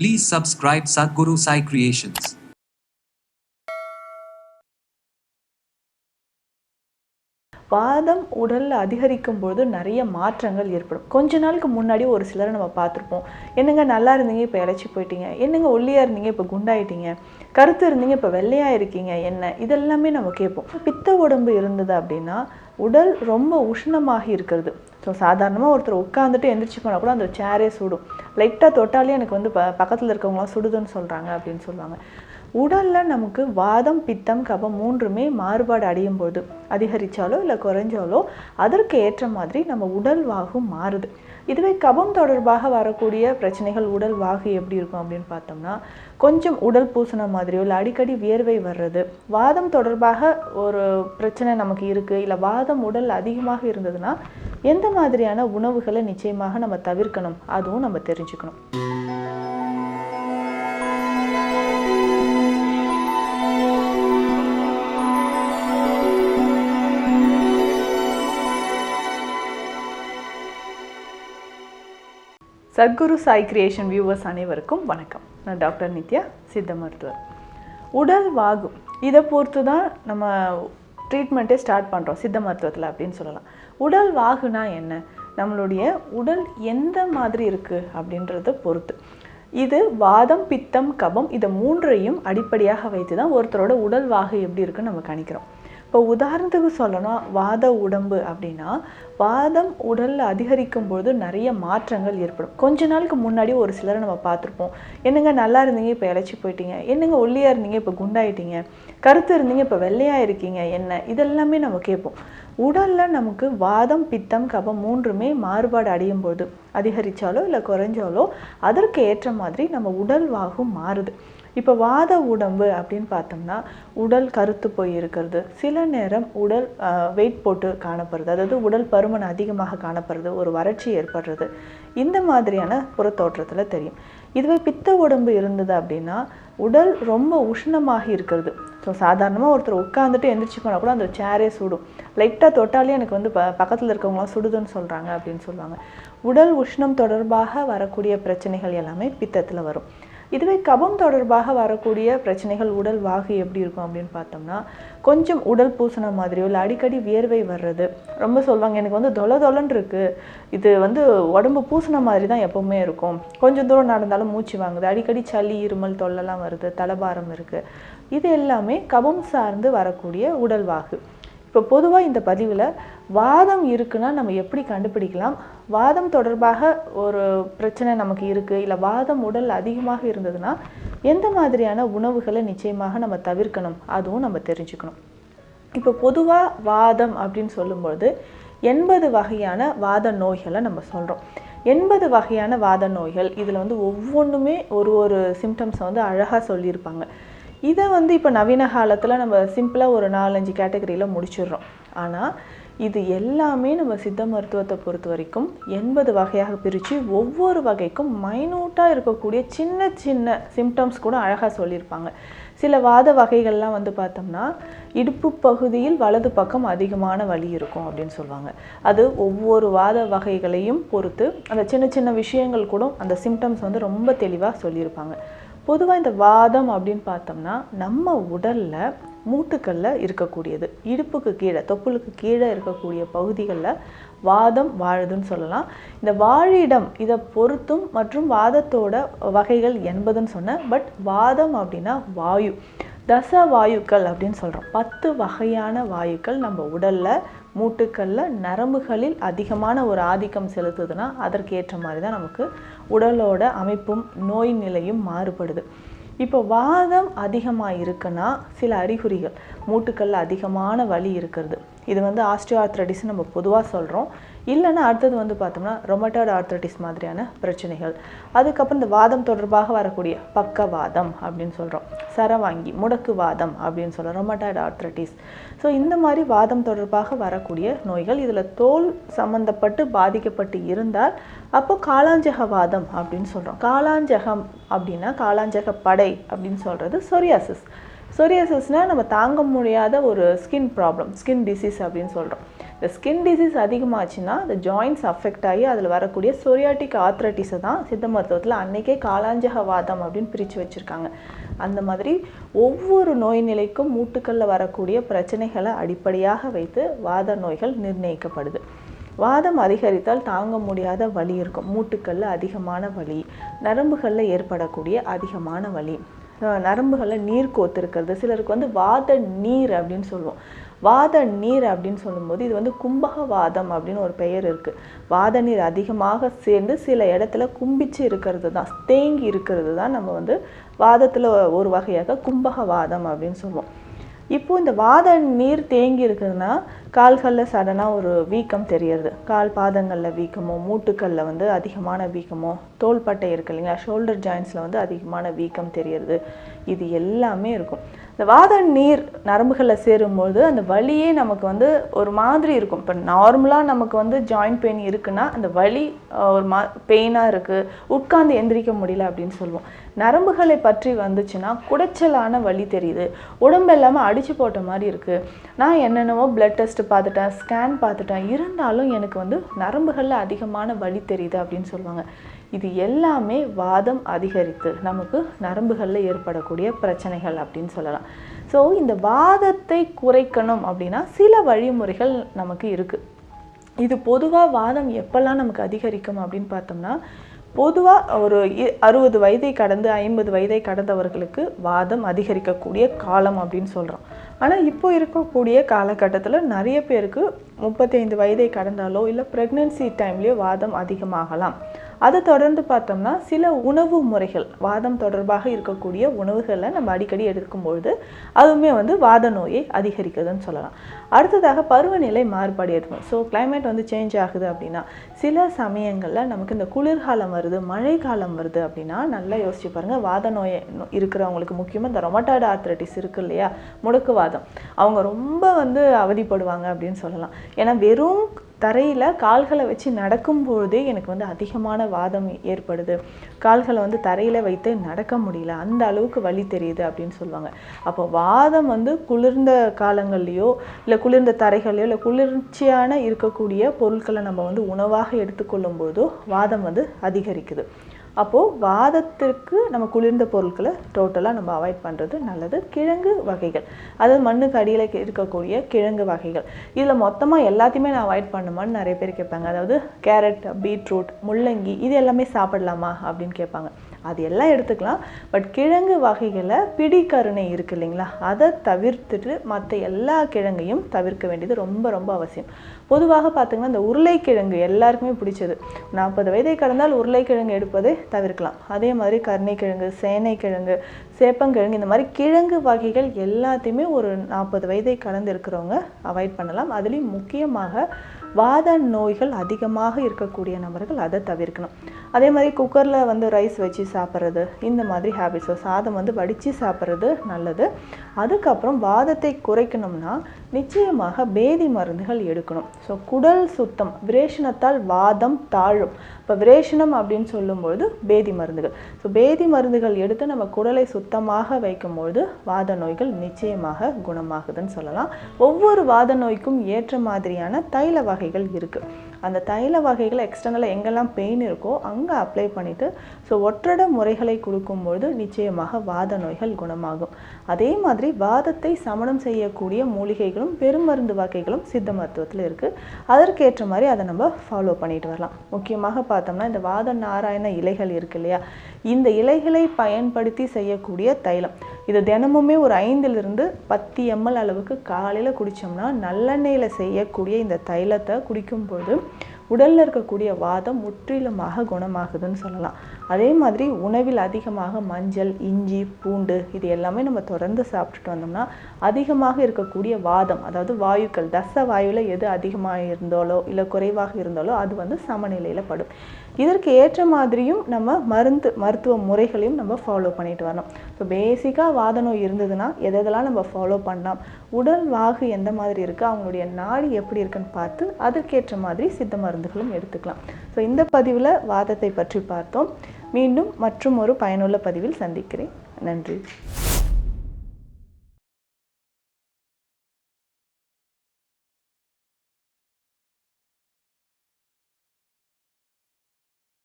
Please subscribe Sadhguru Sai Creations. வாதம் உடலில் அதிகரிக்கும் போது நிறைய மாற்றங்கள் ஏற்படும். கொஞ்ச நாளுக்கு முன்னாடி ஒரு சிலரை நம்ம பார்த்துருப்போம். என்னங்க நல்லா இருந்தீங்க இப்போ இழைச்சி போயிட்டீங்க. என்னங்க ஒல்லியாக இருந்தீங்க இப்போ குண்டாயிட்டீங்க. கருத்து இருந்தீங்க இப்போ வெள்ளையாக இருக்கீங்க என்ன? இதெல்லாமே நம்ம கேட்போம். பித்த உடம்பு இருந்தது அப்படின்னா உடல் ரொம்ப உஷ்ணமாகி இருக்கிறது. ஸோ சாதாரணமாக ஒருத்தர் உட்காந்துட்டு எந்திரிச்சு போனால் கூட அந்த சேரே சுடும். லைட்டாக தொட்டாலே எனக்கு வந்து ப பக்கத்தில் இருக்கவங்களாம் சுடுதுன்னு சொல்கிறாங்க அப்படின்னு சொல்லுவாங்க. உடலில் நமக்கு வாதம் பித்தம் கபம் மூன்றுமே மாறுபாடு அடையும் போது அதிகரித்தாலோ இல்லை குறைஞ்சாலோ அதற்கு ஏற்ற மாதிரி நம்ம உடல் வாகும் மாறுது. இதுவே கபம் தொடர்பாக வரக்கூடிய பிரச்சனைகள் உடல் வாகு எப்படி இருக்கும் அப்படின்னு பார்த்தோம்னா கொஞ்சம் உடல் பூசண மாதிரியோ இல்லை அடிக்கடி வியர்வை வர்றது வாதம் தொடர்பாக ஒரு பிரச்சனை நமக்கு இருக்குது இல்லை வாதம் உடல் அதிகமாக இருந்ததுன்னா எந்த மாதிரியான உணவுகளை நிச்சயமாக நம்ம தவிர்க்கணும்? அதுவும் நம்ம தெரிஞ்சுக்கணும். சத்குரு சாய் கிரியேஷன் வியூவர்ஸ் அனைவருக்கும் வணக்கம். நான் டாக்டர் நித்யா சித்த மருத்துவர். உடல் வாகு இதை பொறுத்து தான் நம்ம ட்ரீட்மெண்ட்டே ஸ்டார்ட் பண்ணுறோம் சித்த மருத்துவத்தில் அப்படின்னு சொல்லலாம். உடல் வாகுனா என்ன? நம்மளுடைய உடல் எந்த மாதிரி இருக்குது அப்படின்றத பொறுத்து. இது வாதம் பித்தம் கபம் இதை மூன்றையும் அடிப்படையாக வைத்து தான் ஒருத்தரோட உடல் வாகு எப்படி இருக்குன்னு நம்ம கணிக்கிறோம். இப்போ உதாரணத்துக்கு சொல்லணும் வாத உடம்பு அப்படின்னா வாதம் உடலில் அதிகரிக்கும் பொழுது நிறைய மாற்றங்கள் ஏற்படும். கொஞ்ச நாளுக்கு முன்னாடி ஒரு சிலரை நம்ம பார்த்துருப்போம். என்னங்க நல்லா இருந்தீங்க இப்போ இழைச்சி போயிட்டீங்க. என்னங்க ஒல்லியாக இருந்தீங்க இப்போ குண்டாயிட்டீங்க. கருத்து இருந்தீங்க இப்போ வெள்ளையாக இருக்கீங்க என்ன? இதெல்லாமே நம்ம கேட்போம். உடலில் நமக்கு வாதம் பித்தம் கபம் மூன்றுமே மாறுபாடு அடையும் போது அதிகரித்தாலோ இல்லை குறைஞ்சாலோ அதற்கு ஏற்ற மாதிரி நம்ம உடல் வாகும் மாறுது. இப்போ வாத உடம்பு அப்படின்னு பார்த்தோம்னா உடல் கருத்து போய் இருக்கிறது சில நேரம் உடல் வெயிட் போட்டு காணப்படுறது அதாவது உடல் பருமன் அதிகமாக காணப்படுறது ஒரு வறட்சி ஏற்படுறது. இந்த மாதிரியான புறத்தோற்றத்தில் தெரியும். இதுவே பித்த உடம்பு இருந்தது அப்படின்னா உடல் ரொம்ப உஷ்ணமாகி இருக்கிறது. ஸோ சாதாரணமாக ஒருத்தர் உட்காந்துட்டு எந்திரிச்சு போனால் கூட அந்த சேரே சுடும். லைட்டாக தொட்டாலே எனக்கு வந்து ப பக்கத்தில் இருக்கவங்களாம் சுடுதுன்னு சொல்கிறாங்க அப்படின்னு சொல்லுவாங்க. உடல் உஷ்ணம் தொடர்பாக வரக்கூடிய பிரச்சனைகள் எல்லாமே பித்தத்தில் வரும். இதுவே கபம் தொடர்பாக வரக்கூடிய பிரச்சனைகள் உடல் வாகு எப்படி இருக்கும் அப்படின்னு பார்த்தோம்னா கொஞ்சம் உடல் பூசண மாதிரியோ இல்லை அடிக்கடி வியர்வை வர்றது ரொம்ப சொல்லுவாங்க எனக்கு வந்து தொலை தொலன்னு இருக்குது இது வந்து உடம்பு பூசண மாதிரி தான் எப்போவுமே இருக்கும். கொஞ்சம் தூரம் நடந்தாலும் மூச்சு வாங்குது. அடிக்கடி சளி இருமல் தொல்லலாம் வருது தலைபாரம் இருக்குது இது எல்லாமே கபம் சார்ந்து வரக்கூடிய உடல் வாகு. இப்போ பொதுவாக இந்த பதிவில் வாதம் இருக்குன்னா நம்ம எப்படி கண்டுபிடிக்கலாம்? வாதம் தொடர்பாக ஒரு பிரச்சனை நமக்கு இருக்குது இல்லை வாதம் உடல் அதிகமாக இருந்ததுன்னா எந்த மாதிரியான உணவுகளை நிச்சயமாக நம்ம தவிர்க்கணும்? அதுவும் நம்ம தெரிஞ்சுக்கணும். இப்போ பொதுவாக வாதம் அப்படின்னு சொல்லும்பொழுது எண்பது வகையான வாத நோய்களை நம்ம சொல்கிறோம் எண்பது வகையான வாத நோய்கள் இதில் வந்து ஒவ்வொன்றுமே ஒரு ஒரு சிம்டம்ஸை வந்து அழகாக சொல்லியிருப்பாங்க. இதை வந்து இப்போ நவீன காலத்தில் நம்ம சிம்பிளாக ஒரு நாலஞ்சு கேட்டகரியில் முடிச்சிடுறோம். ஆனால் இது எல்லாமே நம்ம சித்த மருத்துவத்தை பொறுத்த வரைக்கும் எண்பது வகையாக பிரித்து ஒவ்வொரு வகைக்கும் மைனூட்டாக இருக்கக்கூடிய சின்ன சின்ன சிம்டம்ஸ் கூட அழகாக சொல்லியிருப்பாங்க. சில வாத வகைகள்லாம் வந்து பார்த்தோம்னா இடுப்பு பகுதியில் வலது பக்கம் அதிகமான வலி இருக்கும் அப்படின்னு சொல்லுவாங்க. அது ஒவ்வொரு வாத வகைகளையும் பொறுத்து அந்த சின்ன சின்ன விஷயங்கள் கூட அந்த சிம்டம்ஸ் வந்து ரொம்ப தெளிவாக சொல்லியிருப்பாங்க. பொதுவாக இந்த வாதம் அப்படின்னு பார்த்தோம்னா நம்ம உடலில் மூட்டுக்களில் இருக்கக்கூடியது. இடுப்புக்கு கீழே தொப்புளுக்கு கீழே இருக்கக்கூடிய பகுதிகளில் வாதம் வாழுதுன்னு சொல்லலாம். இந்த வாழிடம் இதை பொருத்தும் மற்றும் வாதத்தோட வகைகள் என்பதுன்னு சொன்னேன். பட் வாதம் அப்படின்னா வாயு. தச வாயுக்கள் அப்படின்னு சொல்கிறோம் பத்து வகையான வாயுக்கள் நம்ம உடலில் மூட்டுக்களில் நரம்புகளில் அதிகமான ஒரு ஆதிக்கம் செலுத்துதுன்னா அதற்கேற்ற மாதிரி தான் நமக்கு உடலோட அமைப்பும் நோய் நிலையும் மாறுபடுது. இப்போ வாதம் அதிகமாக இருக்குன்னா சில அறிகுறிகள் மூட்டுக்களில் அதிகமான வலி இருக்கிறது. இது வந்து ஆஸ்டியோ ஆர்த்ரட்டிஸ் நம்ம பொதுவாக சொல்கிறோம் இல்லைன்னா அடுத்தது வந்து பார்த்தோம்னா ரொமட்டாய்டு ஆர்த்ரைட்டிஸ் மாதிரியான பிரச்சனைகள். அதுக்கப்புறம் இந்த வாதம் தொடர்பாக வரக்கூடிய பக்கவாதம் அப்படின்னு சொல்கிறோம் சரவாங்கி முடக்கு வாதம் அப்படின்னு சொல்கிறோம் ரொமட்டாய்டு ஆர்த்ரைட்டிஸ் ஸோ இந்த மாதிரி வாதம் தொடர்பாக வரக்கூடிய நோய்கள் இதில் தோல் சம்மந்தப்பட்டு பாதிக்கப்பட்டு இருந்தால் அப்போ காலாஞ்சக வாதம் அப்படின்னு சொல்கிறோம் காலாஞ்சகம் அப்படின்னா காலாஞ்சக படை அப்படின்னு சொல்கிறது சொரியாசிஸ் சொரியாசிஸ்னால் நம்ம தாங்க முடியாத ஒரு ஸ்கின் ப்ராப்ளம் ஸ்கின் டிசீஸ் அப்படின்னு சொல்கிறோம் இந்த ஸ்கின் டிசீஸ் அதிகமாச்சுன்னா இந்த ஜாயின்ஸ் அஃபெக்ட் ஆகி அதில் வரக்கூடிய சொரியாட்டிக் ஆத்ரட்டிஸை தான் சித்த மருத்துவத்தில் அன்னைக்கே காலாஞ்சக வாதம் அப்படின்னு பிரித்து வச்சுருக்காங்க. அந்த மாதிரி ஒவ்வொரு நோய் நிலைக்கும் மூட்டுக்களில் வரக்கூடிய பிரச்சனைகளை அடிப்படையாக வைத்து வாத நோய்கள் நிர்ணயிக்கப்படுது. வாதம் அதிகரித்தால் தாங்க முடியாத வலி இருக்கும். மூட்டுக்களில் அதிகமான வலி நரம்புகளில் ஏற்படக்கூடிய அதிகமான வலி. நரம்புகளில் நீர் கோத்திருக்கிறது. சிலருக்கு வந்து வாத நீர் அப்படின்னு சொல்லுவோம். வாத நீர் அப்படின்னு சொல்லும்போது இது வந்து கும்பக வாதம் அப்படின்னு ஒரு பெயர் இருக்குது வாத நீர் அதிகமாக சேர்ந்து சில இடத்துல கும்பிச்சு இருக்கிறது தான் தேங்கி இருக்கிறது தான் நம்ம வந்து வாதத்தில் ஒரு வகையாக கும்பக வாதம் அப்படின்னு சொல்லுவோம். இப்போ இந்த வாத நீர் தேங்கி இருக்குதுன்னா கால்களில் சடனாக ஒரு வீக்கம் தெரியறது கால் பாதங்களில் வீக்கமோ மூட்டுக்களில் வந்து அதிகமான வீக்கமோ தோள்பட்டை இருக்கு இல்லைங்களா? ஷோல்டர் ஜாயின்ஸில் வந்து அதிகமான வீக்கம் தெரியறது இது எல்லாமே இருக்கும். இந்த வாத நீர் நரம்புகளில் சேரும்போது அந்த வலியே நமக்கு வந்து ஒரு மாதிரி இருக்கும். இப்போ நார்மலாக நமக்கு வந்து ஜாயிண்ட் பெயின் இருக்குன்னா அந்த வலி ஒரு மா பெயினாக இருக்குது உட்கார்ந்து எந்திரிக்க முடியல அப்படின்னு சொல்லுவோம். நரம்புகளை பற்றி வந்துச்சுன்னா குடைச்சலான வலி தெரியுது. உடம்பு எல்லாமே அடித்து போட்ட மாதிரி இருக்குது நான் என்னென்னவோ பிளட் டெஸ்ட் பார்த்துட்டேன் ஸ்கேன் பார்த்துட்டேன். இருந்தாலும் எனக்கு வந்து நரம்புகளில் அதிகமான வலி தெரியுது அப்படின்னு சொல்லுவாங்க. இது எல்லாமே வாதம் அதிகரித்து நமக்கு நரம்புகளில் ஏற்படக்கூடிய பிரச்சனைகள் அப்படின்னு சொல்லலாம். ஸோ இந்த வாதத்தை குறைக்கணும் அப்படின்னா சில வழிமுறைகள் நமக்கு இருக்குது இது பொதுவாக வாதம் எப்பெல்லாம் நமக்கு அதிகரிக்கும் அப்படின்னு பார்த்தோம்னா பொதுவாக ஒரு இ- அறுபது வயதை கடந்து ஐம்பது வயதை கடந்தவர்களுக்கு வாதம் அதிகரிக்கக்கூடிய காலம் அப்படின்னு சொல்கிறோம் ஆனால் இப்போ இருக்கக்கூடிய காலகட்டத்தில் நிறைய பேருக்கு முப்பத்தைந்து வயதை கடந்தாலோ இல்லை ப்ரெக்னென்சி டைம்லேயோ வாதம் அதிகமாகலாம். அதை தொடர்ந்து பார்த்தோம்னா சில உணவு முறைகள் வாதம் தொடர்பாக இருக்கக்கூடிய உணவுகளை நம்ம அடிக்கடி எடுக்கும்பொழுது அதுவுமே வந்து வாத நோயை அதிகரிக்குதுன்னு சொல்லலாம். அடுத்ததாக பருவநிலை மாறுபாடு ஏற்படும். ஸோ கிளைமேட் வந்து சேஞ்ச் ஆகுது அப்படின்னா சில சமயங்களில் நமக்கு இந்த குளிர்காலம் வருது மழைக்காலம் வருது அப்படின்னா நல்லா யோசிச்சு பாருங்கள் வாத நோய் இருக்கிறவங்களுக்கு முக்கியமாக இந்த ரொமட்டாய்டு ஆர்த்ரைட்டிஸ் இருக்கு இல்லையா முடக்கு வாதம். அவங்க ரொம்ப வந்து அவதிப்படுவாங்க அப்படின்னு சொல்லலாம். ஏன்னா வெறும் தரையில் கால்களை வச்சு நடக்கும்பொழுதே எனக்கு வந்து அதிகமான வாதம் ஏற்படுது. கால்களை வந்து தரையில் வைத்து நடக்க முடியல. அந்த அளவுக்கு வலி தெரியுது அப்படின்னு சொல்லுவாங்க. அப்போ வாதம் வந்து குளிர்ந்த காலங்கள்லையோ இல்லை குளிர்ந்த தரைகள்லையோ இல்லை குளிர்ச்சியான இருக்கக்கூடிய பொருட்களை நம்ம வந்து உணவாக எடுத்துக்கொள்ளும் போதோ வாதம் வந்து அதிகரிக்குது. அப்போது வாதத்திற்கு நம்ம குளிர்ந்த பொருட்களை டோட்டலாக நம்ம அவாய்ட் பண்ணுறது நல்லது. கிழங்கு வகைகள். அதாவது மண்ணுக்கு அடியில் இருக்கக்கூடிய கிழங்கு வகைகள். இதில் மொத்தமாக எல்லாத்தையுமே நான் அவாய்ட் பண்ணுமான்னு நிறைய பேர் கேட்பாங்க. அதாவது கேரட் பீட்ரூட் முள்ளங்கி இது எல்லாமே சாப்பிடலாமா அப்படின்னு கேட்பாங்க. அது எல்லாம் எடுத்துக்கலாம். பட் கிழங்கு வகைகளை பிடிக்கருணை இருக்கு இல்லைங்களா? அதை தவிர்த்துட்டு மற்ற எல்லா கிழங்கையும் தவிர்க்க வேண்டியது ரொம்ப ரொம்ப அவசியம். பொதுவாக பார்த்தீங்கன்னா இந்த உருளைக்கிழங்கு எல்லாருக்குமே பிடிச்சது. நாற்பது வயதை கடந்தால் உருளைக்கிழங்கு எடுப்பதை தவிர்க்கலாம். அதே மாதிரி கருணைக்கிழங்கு சேனைக்கிழங்கு சேப்பங்கிழங்கு இந்த மாதிரி கிழங்கு வகைகள் எல்லாத்தையுமே ஒரு நாற்பது வயதை கடந்து இருக்கிறவங்க அவாய்ட் பண்ணலாம். அதுலேயும் முக்கியமாக வாத நோய்கள் அதிகமாக இருக்கக்கூடிய நபர்கள் அதை தவிர்க்கணும். அதே மாதிரி குக்கரில் வந்து ரைஸ் வச்சு சாப்பிட்றது இந்த மாதிரி ஹேபிட்ஸோ சாதம் வந்து வடித்து சாப்பிட்றது நல்லது. அதுக்கப்புறம் வாதத்தை குறைக்கணும்னா நிச்சயமாக பேதி மருந்துகள் எடுக்கணும். ஸோ குடல் சுத்தம் விரேஷனத்தால் வாதம் தாழும். இப்போ விரேஷனம் அப்படின்னு சொல்லும்பொழுது பேதி மருந்துகள். ஸோ பேதி மருந்துகள் எடுத்து நம்ம குடலை சுத்தமாக வைக்கும்பொழுது வாத நோய்கள் நிச்சயமாக குணமாகுதுன்னு சொல்லலாம். ஒவ்வொரு வாத நோய்க்கும் ஏற்ற மாதிரியான தைல வகைகள் இருக்குது அந்த தைல வகைகளை எக்ஸ்டர்னலாக எங்கெல்லாம் பெயின் இருக்கோ அங்கே அப்ளை பண்ணிவிட்டு ஸோ ஒற்றட முறைகளை கொடுக்கும்பொழுது நிச்சயமாக வாத நோய்கள் குணமாகும். அதே மாதிரி வாதத்தை சமணம் செய்யக்கூடிய மூலிகைகளும் பெருமருந்து வகைகளும் சித்த மருத்துவத்தில் இருக்குது அதற்கேற்ற மாதிரி அதை நம்ம ஃபாலோ பண்ணிட்டு வரலாம். முக்கியமாக பார்த்தோம்னா இந்த வாத நாராயண இலைகள் இருக்கு இல்லையா? இந்த இலைகளை பயன்படுத்தி செய்யக்கூடிய தைலம். இது தினமுமே ஒரு ஐந்திலிருந்து பத்து எம்எல் அளவுக்கு காலையில் குடித்தோம்னா நல்லெண்ணெயில் செய்யக்கூடிய இந்த தைலத்தை குடிக்கும்போது உடலில் இருக்கக்கூடிய வாதம் முற்றிலுமாக குணமாகுதுன்னு சொல்லலாம். அதே மாதிரி உணவில் அதிகமாக மஞ்சள் இஞ்சி பூண்டு இது எல்லாமே நம்ம தொடர்ந்து சாப்பிட்டுட்டு வந்தோம்னா அதிகமாக இருக்கக்கூடிய வாதம் அதாவது வாயுக்கள் தச வாயுவில் எது அதிகமாக இருந்தாலோ இல்லை குறைவாக இருந்தாலோ அது வந்து சமநிலையில் படும். இதற்கு ஏற்ற மாதிரியும் நம்ம மருந்து மருத்துவ முறைகளையும் நம்ம ஃபாலோ பண்ணிட்டு வரணும். ஸோ பேசிக்காக வாத நோய் இருந்ததுன்னா எதெல்லாம் நம்ம ஃபாலோ பண்ணலாம்? உடல் வாகு எந்த மாதிரி இருக்குது அவங்களுடைய நாடி எப்படி இருக்குன்னு பார்த்து அதற்கேற்ற மாதிரி சித்த மருந்துகளும் எடுத்துக்கலாம். ஸோ இந்த பதிவில் வாதத்தை பற்றி பார்த்தோம். மீண்டும் மற்றும் ஒரு பயனுள்ள பதிவில் சந்திக்கிறேன். நன்றி.